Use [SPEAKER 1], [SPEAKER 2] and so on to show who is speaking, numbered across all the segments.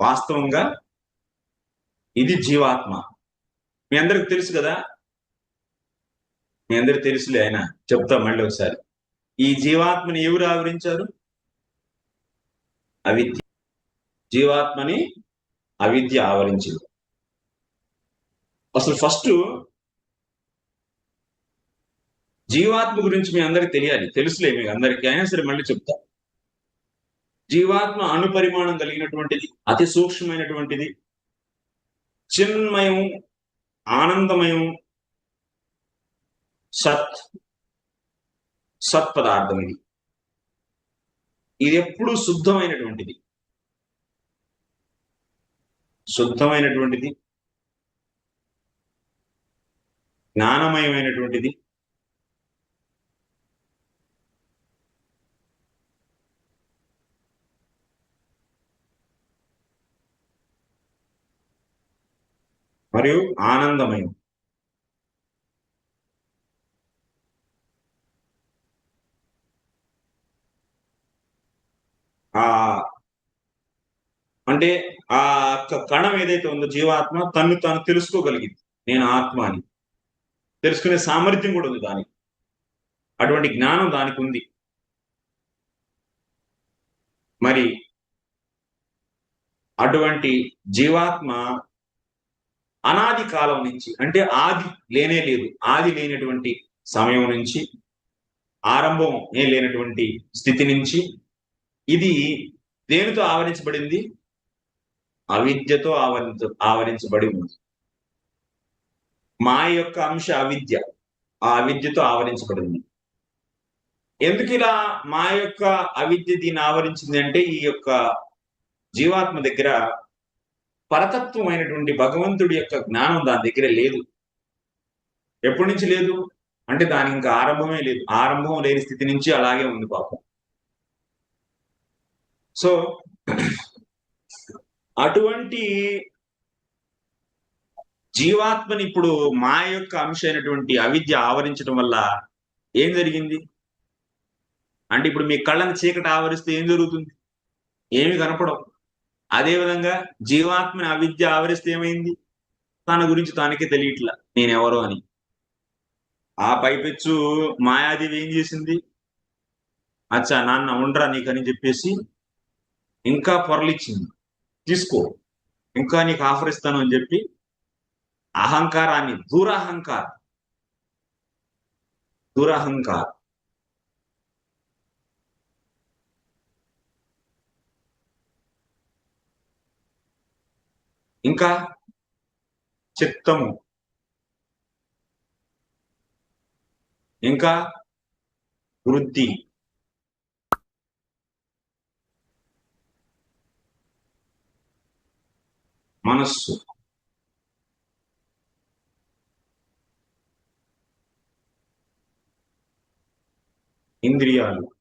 [SPEAKER 1] వాస్తవంగా ఇది జీవాత్మ. మీ అందరికి తెలుసు కదా? మీ అందరికి తెలుసులే ఆయన చెప్తా మళ్ళీ ఒకసారి. ఈ జీవాత్మని ఎవరు ఆవరించారు? అవిద్య. జీవాత్మని అవిద్య ఆవరించింది. అసలు ఫస్ట్ జీవాత్మ గురించి మీ అందరికి తెలియాలి. తెలుసులే మీకు అందరికీ. అయినా సరే మళ్ళీ చెప్తా. జీవాత్మ అణుపరిమాణం కలిగినటువంటిది అతి సూక్ష్మమైనటువంటిది. చిన్మయం ఆనందమయం సత్ సత్పదార్థం ఇది. ఇది ఎప్పుడు శుద్ధమైనటువంటిది. శుద్ధమైనటువంటిది. జ్ఞానమయమైనటువంటిది. మరియు ఆనందమయం. ఆ అంటే ఆ కణం ఏదైతే ఉందో జీవాత్మ తన్ను తాను తెలుసుకోగలిగింది. నేను ఆత్మ అని. తెలుసుకునే సామర్థ్యం కూడా ఉంది దానికి. అటువంటి జ్ఞానం దానికి ఉంది. మరి అటువంటి జీవాత్మ అనాది కాలం నుంచి అంటే ఆది లేనే లేదు. ఆది లేనటువంటి సమయం నుంచి ఆరంభం ఏం లేనటువంటి స్థితి నుంచి ఇది దేనితో ఆవరించబడింది? అవిద్యతో ఆవరించ ఆవరించబడి ఉంది. మా యొక్క అంశ అవిద్య ఆ అవిద్యతో ఆవరించబడింది. ఎందుకు ఇలా మా యొక్క అవిద్య దీన్ని ఆవరించింది అంటే ఈ యొక్క జీవాత్మ దగ్గర పరతత్వమైనటువంటి భగవంతుడి యొక్క జ్ఞానం దాని దగ్గర లేదు. ఎప్పటి నుంచి లేదు? అంటే దానికి ఇంకా ఆరంభమే లేదు. ఆరంభం లేని స్థితి నుంచి అలాగే ఉంది పాపం. సో అటువంటి జీవాత్మని ఇప్పుడు మా యొక్క అంశ అయినటువంటి అవిద్య ఆవరించడం వల్ల ఏం జరిగింది? అంటే ఇప్పుడు మీ కళ్ళని చీకటి ఆవరిస్తే ఏం జరుగుతుంది? ఏమి కనపడవు. అదేవిధంగా జీవాత్మని అవిద్య ఆవరిస్తే ఏమైంది? తన గురించి తనకే తెలియట్లా. నేనెవరో అని. ఆ పైపెచ్చు మాయాదేవి ఏం చేసింది? అచ్చా నాన్న ఉండరా నీకని చెప్పేసి ఇంకా పొరలిచ్చింది. తీసుకో. ఇంకా నీకు ఆఫర్ ఇస్తాను అని చెప్పి అహంకారాన్ని దూరహంకారం. దూరహంకారం. ఇంకా చిత్తము. ఇంకా వృద్ధి. మనస్సు. ఇంద్రియాలు.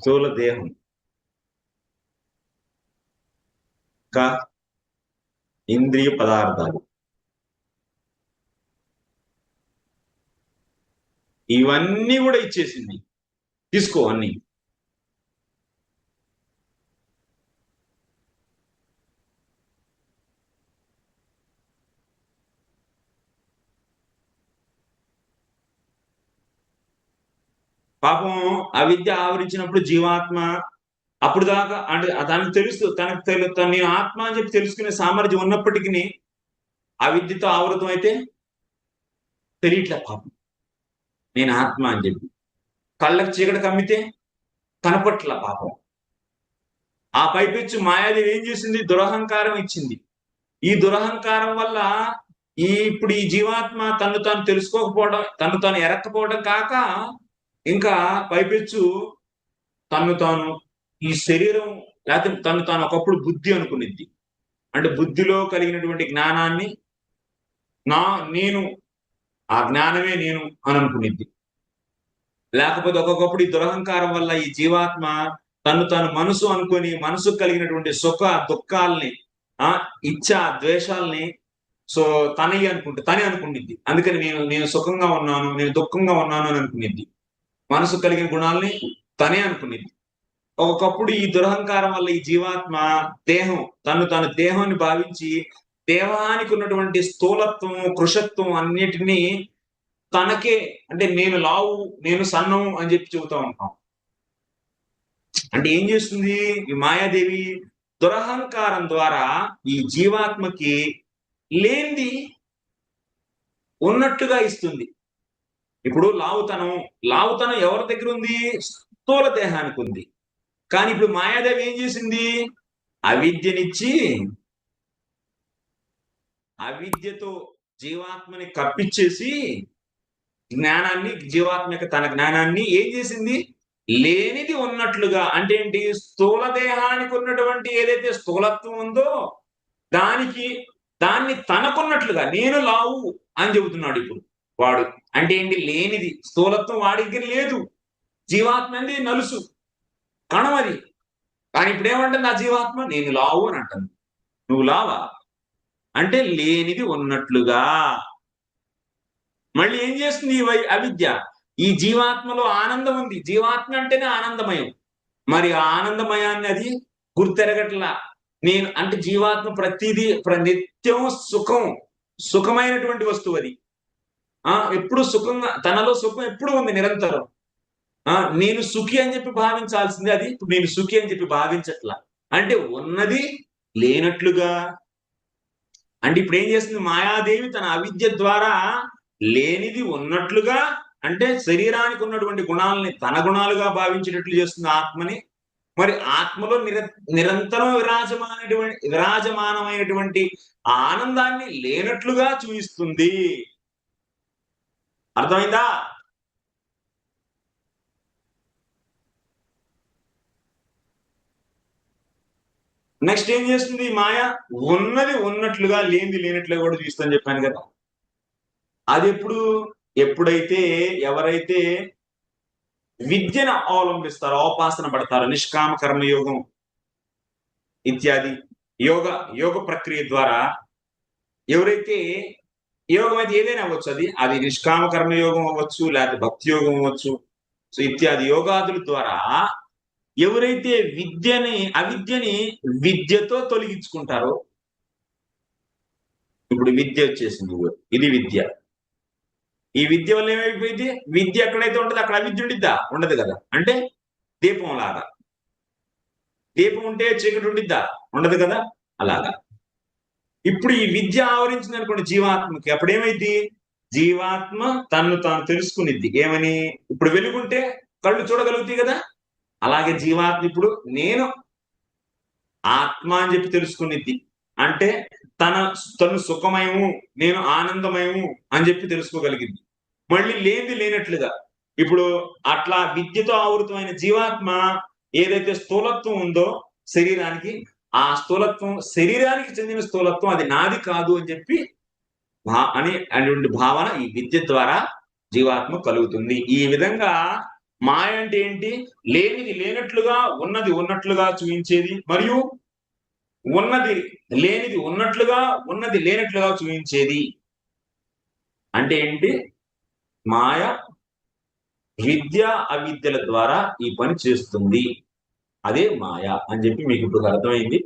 [SPEAKER 1] స్థూల దేహం. ఇంకా ఇంద్రియ పదార్థాలు. ఇవన్నీ కూడా ఇచ్చేసింది. తీసుకో అన్ని. పాపం అవిద్య ఆవరించినప్పుడు జీవాత్మ అప్పుడు దాకా అంటే తనకు తెలుసు తనకు తెలు నేను ఆత్మ అని చెప్పి తెలుసుకునే సామర్థ్యం ఉన్నప్పటికీ ఆ విద్యతో ఆవృతం అయితే తెలియట్లే పాపం. నేను ఆత్మ అని చెప్పి. కళ్ళకు చీకటి కమ్మితే కనపట్ల పాపం. ఆ పైపెచ్చు మాయాదేవి ఏం చేసింది? దురహంకారం ఇచ్చింది. ఈ దురహంకారం వల్ల ఈ ఇప్పుడు ఈ జీవాత్మ తను తాను తెలుసుకోకపోవడం తను తాను ఎరక్కపోవడం కాక ఇంకా పైపెచ్చు తను తాను ఈ శరీరం లేకపోతే తను తాను ఒకప్పుడు బుద్ధి అనుకునిద్ది. అంటే బుద్ధిలో కలిగినటువంటి జ్ఞానాన్ని నా నేను ఆ జ్ఞానమే నేను అని అనుకునిద్ది. లేకపోతే ఒక్కొక్కప్పుడు ఈ దురహంకారం వల్ల ఈ జీవాత్మ తను తను మనసు అనుకొని మనసు కలిగినటువంటి సుఖ దుఃఖాల్ని ఆ ఇచ్చ ద్వేషాల్ని సో తనయ్య అనుకుంటే తనే అనుకునిద్ది అందుకని నేను నేను సుఖంగా ఉన్నాను నేను దుఃఖంగా ఉన్నాను అని అనుకునిద్ది. మనసు కలిగిన గుణాలని తనే అనుకునేది. ఒకప్పుడు ఈ దురహంకారం వల్ల ఈ జీవాత్మ దేహం తను తన దేహాన్ని భావించి దేహానికి ఉన్నటువంటి స్థూలత్వం కృషత్వం అన్నిటినీ తనకే అంటే నేను లావు నేను సన్నం అని చెప్పి చెబుతా ఉంటాం. అంటే ఏం చేస్తుంది? ఈ మాయాదేవి దురహంకారం ద్వారా ఈ జీవాత్మకి లేనిది ఉన్నట్టుగా ఇస్తుంది. ఇప్పుడు లావుతనం లావుతనం ఎవరి దగ్గర ఉంది? స్థూల దేహానికి ఉంది. కానీ ఇప్పుడు మాయాదేవి ఏం చేసింది? అవిద్యనిచ్చి అవిద్యతో జీవాత్మని కప్పిచ్చేసి జ్ఞానాన్ని జీవాత్మ యొక్క తన జ్ఞానాన్ని ఏం చేసింది? లేనిది ఉన్నట్లుగా అంటే ఏంటి? స్థూల దేహానికి ఉన్నటువంటి ఏదైతే స్థూలత్వం ఉందో దానికి దాన్ని తనకున్నట్లుగా నేను లావు అని చెబుతున్నాడు ఇప్పుడు. వాడు. అంటే ఏంటి లేనిది. స్థూలత్వం వాడి దగ్గర లేదు. జీవాత్మ అనేది నలుసు. కణమది కానీ ఇప్పుడు ఏమంటుంది ఆ జీవాత్మ? నేను లావు అని అంటుంది నువ్వు లావా? అంటే లేనిది ఉన్నట్లుగా. మళ్ళీ ఏం చేస్తుంది ఈ వై- అవిద్య? ఈ జీవాత్మలో ఆనందం ఉంది. జీవాత్మ అంటేనే ఆనందమయం. మరి ఆనందమయాన్ని అది గుర్తెరగట్లా. నేను అంటే జీవాత్మ ప్రతిదీ ప్ర- నిత్యం సుఖం. సుఖమైనటువంటి వస్తువు అది. ఆ ఎప్పుడు సుఖంగా తనలో సుఖం ఎప్పుడు ఉంది నిరంతరం? ఆ నేను సుఖి అని చెప్పి భావించాల్సింది అది. ఇప్పుడు నేను సుఖి అని చెప్పి భావించట్లా. అంటే ఉన్నది లేనట్లుగా. అంటే ఇప్పుడు ఏం చేస్తుంది? మాయాదేవి తన అవిద్య ద్వారా లేనిది ఉన్నట్లుగా అంటే శరీరానికి ఉన్నటువంటి గుణాలని తన గుణాలుగా భావించేటట్లు చేస్తుంది ఆత్మని. మరి ఆత్మలో నిర నిరంతరం విరాజమానటువంటి విరాజమానమైనటువంటి ఆనందాన్ని లేనట్లుగా చూపిస్తుంది అర్థమైందా? నెక్స్ట్ ఏం చేస్తుంది మాయ? ఉన్నది ఉన్నట్లుగా లేనిది లేనట్లుగా కూడా చూస్తాను చెప్పాను కదా. అది ఎప్పుడు? ఎప్పుడైతే ఎవరైతే విద్యను అవలంబిస్తారో ఉపాసన పడతారో నిష్కామ కర్మయోగం ఇత్యాది యోగ యోగ ప్రక్రియ ద్వారా ఎవరైతే యోగం అయితే ఏదైనా అవ్వచ్చు. అది అది నిష్కామ కర్మయోగం అవ్వచ్చు లేకపోతే భక్తి యోగం అవ్వచ్చు. సో ఇత్యాది యోగాదుల ద్వారా ఎవరైతే విద్యని అవిద్యని విద్యతో తొలగించుకుంటారో ఇప్పుడు విద్య వచ్చేసింది ఇది విద్య. ఈ విద్య వల్ల ఏమైపోయింది? విద్య ఎక్కడైతే ఉంటుంది అక్కడ అవిద్య ఉండిద్దా? ఉండదు కదా. అంటే దీపం లాగా. దీపం ఉంటే చీకటి ఉండిద్దా? ఉండదు కదా. అలాగా. ఇప్పుడు ఈ విద్య ఆవరించింది అనుకోండి జీవాత్మకి అప్పుడు ఏమైంది జీవాత్మ తన్ను తాను తెలుసుకునిద్ది. ఏమని? ఇప్పుడు వెలుగుంటే కళ్ళు చూడగలుగుతాయి కదా? అలాగే జీవాత్మ ఇప్పుడు నేను ఆత్మ అని చెప్పి తెలుసుకునిద్ది. అంటే తన తను సుఖమయము నేను ఆనందమయము అని చెప్పి తెలుసుకోగలిగింది. మళ్ళీ లేనిది లేనట్లుగా. ఇప్పుడు అట్లా విద్యతో ఆవృతమైన జీవాత్మ ఏదైతే స్థూలత్వం ఉందో శరీరానికి ఆ స్థూలత్వం శరీరానికి చెందిన స్థూలత్వం అది నాది కాదు అని చెప్పి భా అని అనేటువంటి భావన ఈ విద్య ద్వారా జీవాత్మ కలుగుతుంది. ఈ విధంగా మాయ అంటే ఏంటి? లేనిది లేనట్లుగా ఉన్నది ఉన్నట్లుగా చూపించేది మరియు ఉన్నది లేనిది ఉన్నట్లుగా ఉన్నది లేనట్లుగా చూపించేది. అంటే ఏంటి? మాయ విద్య అవిద్యల ద్వారా ఈ పని చేస్తుంది. అదే మాయ అని చెప్పి మీకు ఇప్పుడు అర్థమైంది.